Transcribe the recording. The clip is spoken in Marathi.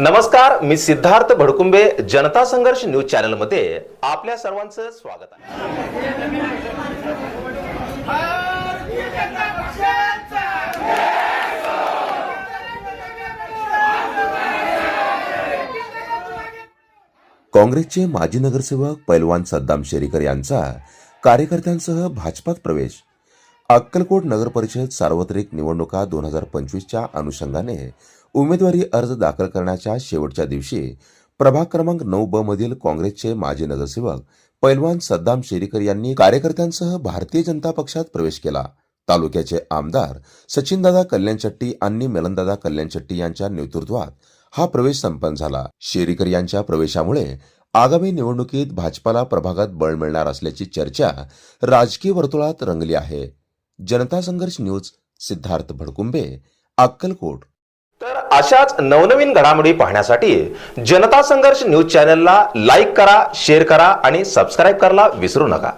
नमस्कार मी सिद्धार्थ भडकुंबे जनता संघर्ष न्यूज चॅनलमध्ये आपल्या सर्वांचं स्वागत आहे. काँग्रेसचे माजी नगरसेवक पैलवान सद्दाम शेरीकर यांचा कार्यकर्त्यांसह भाजपात प्रवेश. अक्कलकोट नगरपरिषद सार्वत्रिक निवडणुका दोन हजार पंचवीसच्या अनुषंगाने उमेदवारी अर्ज दाखल करण्याच्या शेवटच्या दिवशी प्रभाग क्रमांक नऊ ब मधील काँग्रेसचे माजी नगरसेवक पैलवान सद्दाम शेरीकर यांनी कार्यकर्त्यांसह भारतीय जनता पक्षात प्रवेश केला. तालुक्याचे आमदार सचिनदादा कल्याणचट्टी आणि मिलनदादा कल्याणचट्टी यांच्या नेतृत्वात हा प्रवेश संपन्न झाला. शेरीकर यांच्या प्रवेशामुळे आगामी निवडणुकीत भाजपाला प्रभागात बळ मिळणार असल्याची चर्चा राजकीय वर्तुळात रंगली आहे. जनता संघर्ष न्यूज सिद्धार्थ भडकुंबे अक्कलकोट. तर अशाच नवनवीन घडामोडी पाहण्यासाठी जनता संघर्ष न्यूज चॅनलला लाईक करा शेअर करा आणि सबस्क्राईब करायला विसरू नका.